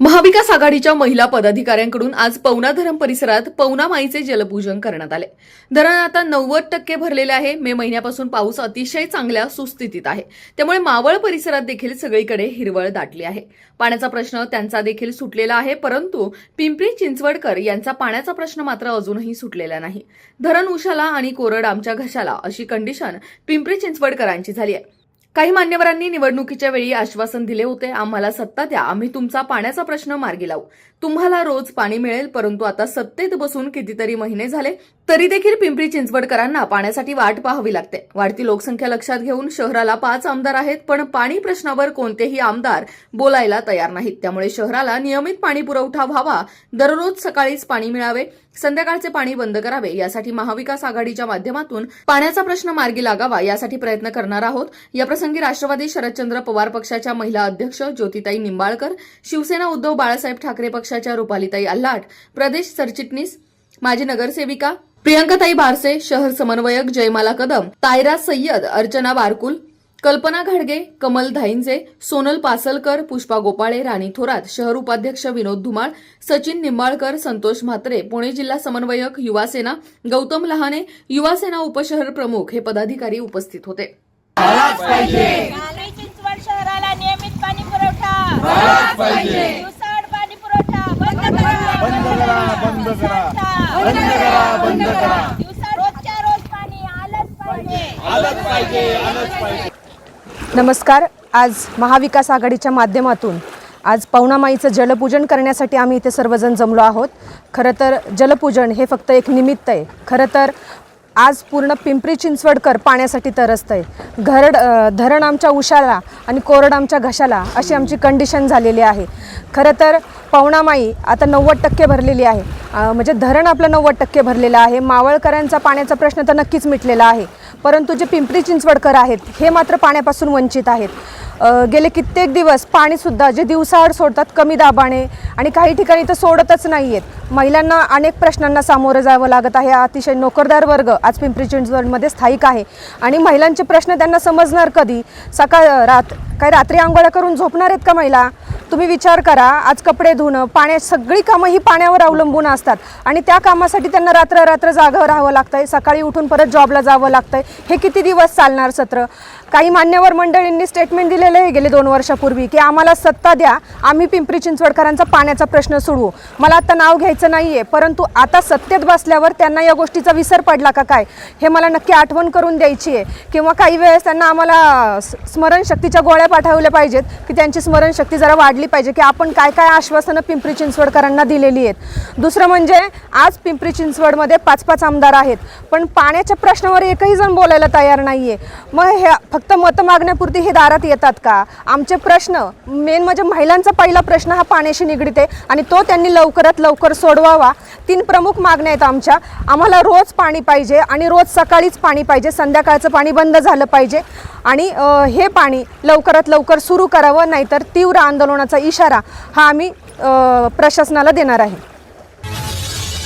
महाविकास आघाडीच्या महिला पदाधिकाऱ्यांकडून आज पवना धरण परिसरात पवना माईचे जलपूजन करण्यात आले. धरण आता नव्वद टक्के भरलेले आहे. मे महिन्यापासून पाऊस अतिशय चांगल्या सुस्थितीत आहे. त्यामुळे मावळ परिसरात देखील सगळीकडे हिरवळ दाटली आहे. पाण्याचा प्रश्न त्यांचा देखील सुटलेला आहे परंतु पिंपरी चिंचवडकर यांचा पाण्याचा प्रश्न मात्र अजूनही सुटलेला नाही. धरण उशाला आणि कोरड आमच्या घशाला अशी कंडिशन पिंपरी चिंचवडकरांची झाली आहे. काही मान्यवरांनी निवडणुकीच्या वेळी आश्वासन दिले होते. आम्हाला सत्ता द्या. आम्ही तुमचा पाण्याचा प्रश्न मार्गी लावू. तुम्हाला रोज पाणी मिळेल परंतु आता सत्तेत बसून कितीतरी महिने झाले. तरी देखील पिंपरी चिंचवडकरांना पाण्यासाठी वाट पाहावी लागते. वाढती लोकसंख्या लक्षात घेऊन शहराला पाच आमदार आहेत पण पाणी प्रश्नावर कोणतेही आमदार बोलायला तयार नाहीत. त्यामुळे शहराला नियमित पाणी पुरवठा व्हावा दररोज सकाळीच पाणी मिळावे संध्याकाळचे पाणी बंद करावे यासाठी महाविकास आघाडीच्या माध्यमातून पाण्याचा प्रश्न मार्गी लागावा यासाठी प्रयत्न करणार आहोत. याप्रसंगी राष्ट्रवादी शरदचंद्र पवार पक्षाच्या महिला अध्यक्ष ज्योतिताई निंबाळकर शिवसेना उद्धव बाळासाहेब ठाकरे पक्षाच्या रुपालीताई आल्हाट प्रदेश सरचिटणीस माजी नगरसेविका प्रियंकाताई बारसे शहर समन्वयक जयमाला कदम तायरा सय्यद अर्चना बारकुल कल्पना घाडगे कमल धाईंजे सोनल पासलकर पुष्पा गोपाळे राणी थोरात शहर उपाध्यक्ष विनोद धुमाळ सचिन निंबाळकर संतोष म्हात्रे पुणे जिल्हा समन्वयक युवासेना गौतम लहाने युवासेना उपशहर प्रमुख हे पदाधिकारी उपस्थित होते. शहराला नियमित पाणी पुरवठा. दिवसाआड पाणी पुरवठा. बंद करा. रोजच्या रोज पाणी आलंच पाहिजे. आलंच पाहिजे आलंच पाहिजे. नमस्कार. आज महाविकास आघाडीच्या माध्यमातून आज पवनामाईचं जलपूजन करण्यासाठी आम्ही इथे सर्वजण जमलो आहोत. खरं तर जलपूजन हे फक्त एक निमित्त आहे. खरं तर आज पूर्ण पिंपरी चिंचवडकर पाण्यासाठी तरसतं आहे. घरड धरण आमच्या उशाला आणि कोरड आमच्या घशाला अशी आमची कंडिशन झालेली आहे. खरं तर पवनामाई आता नव्वद टक्के भरलेली आहे. म्हणजे धरण आपलं नव्वद टक्के भरलेलं आहे. मावळकरांचा पाण्याचा प्रश्न तर नक्कीच मिटलेला आहे. परंतु जे पिंपरी चिंचवडकर आहेत हे मात्र पाण्यापासून वंचित आहेत. गेले कित्येक दिवस पाणीसुद्धा जे दिवसाआड सोडतात कमी दाबाने आणि काही ठिकाणी तर सोडतच नाही आहेत महिलांना अनेक प्रश्नांना सामोरं जावं लागत आहे. अतिशय नोकरदार वर्ग आज पिंपरी चिंचवडमध्ये स्थायिक आहे. आणि महिलांचे प्रश्न त्यांना समजणार कधी? सकाळ रात काय रात्री आंघोळ्या करून झोपणार आहेत का महिला? तुम्ही विचार करा आज कपडे धुणं पाण्या सगळी कामं ही पाण्यावर अवलंबून असतात. आणि त्या कामासाठी त्यांना रात्र रात्र जागं राहावं लागतंय. सकाळी उठून परत जॉबला जावं लागतंय. हे किती दिवस चालणार सत्र? काही मान्यवर मंडळींनी स्टेटमेंट दिलेलं आहे गेले दोन वर्षापूर्वी की आम्हाला सत्ता द्या आम्ही पिंपरी चिंचवडकरांचा पाण्याचा प्रश्न सोडवू. मला आता नाव घ्यायचं नाही आहे परंतु आता सत्तेत बसल्यावर त्यांना या गोष्टीचा विसर पडला का काय? हे मला नक्की आठवण करून द्यायची आहे किंवा काही वेळेस त्यांना आम्हाला स्मरणशक्तीच्या गोळ्या पाठवल्या पाहिजेत की त्यांची स्मरणशक्ती जरा वाढली पाहिजे की आपण काय काय आश्वासनं पिंपरी चिंचवडकरांना दिलेली आहेत. दुसरं म्हणजे आज पिंपरी चिंचवडमध्ये पाच पाच आमदार आहेत. पण पाण्याच्या प्रश्नावर एकही जण बोलायला तयार नाही आहे मग हे फक्त मतं मागण्यापुरती हे दारात येतात का? आमचे प्रश्न मेन म्हणजे महिलांचा पहिला प्रश्न हा पाण्याशी निगडीत आहे आणि तो त्यांनी लवकरात लवकर सोडवावा. तीन प्रमुख मागण्या आहेत आमच्या. आम्हाला रोज पाणी पाहिजे आणि रोज सकाळीच पाणी पाहिजे. संध्याकाळचं पाणी बंद झालं पाहिजे. आणि हे पाणी लवकरात लवकर सुरू करावं नाहीतर तीव्र आंदोलनाचा इशारा हा आम्ही प्रशासनाला देणार आहे.